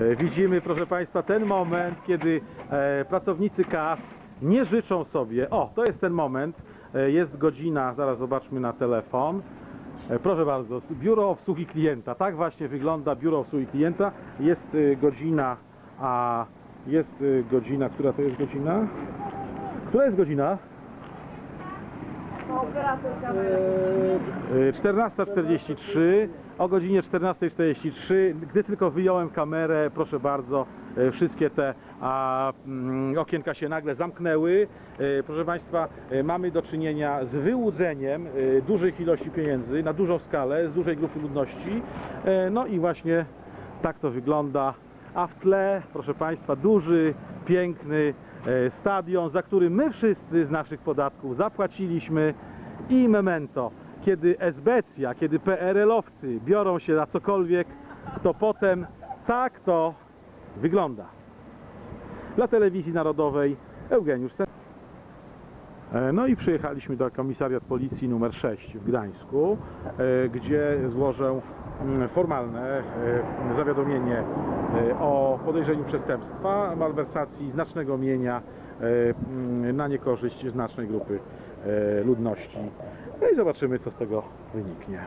E, Widzimy, proszę Państwa, ten moment, kiedy e, pracownicy KAS nie życzą sobie. O, to jest ten moment. E, Jest godzina, zaraz zobaczmy na telefon. Proszę bardzo, biuro obsługi klienta. Tak właśnie wygląda biuro obsługi klienta. Jest godzina, a jest godzina, która to jest godzina? Która jest godzina? 14.43, o godzinie 14.43, gdy tylko wyjąłem kamerę, proszę bardzo, e, wszystkie te a, mm, okienka się nagle zamknęły. E, Proszę Państwa, mamy do czynienia z wyłudzeniem dużych ilości pieniędzy na dużą skalę, z dużej grupy ludności. No i właśnie tak to wygląda. A w tle, proszę Państwa, duży, piękny stadion, za który my wszyscy z naszych podatków zapłaciliśmy i memento. Kiedy esbecja, kiedy PRL-owcy biorą się za cokolwiek, to potem tak to wygląda. Dla Telewizji Narodowej Eugeniusz Sen. E, No i przyjechaliśmy do komisariat policji numer 6 w Gdańsku, e, gdzie złożę mm, formalne e, zawiadomienie o podejrzeniu przestępstwa, malwersacji znacznego mienia na niekorzyść znacznej grupy e, ludności. No i zobaczymy, co z tego wyniknie.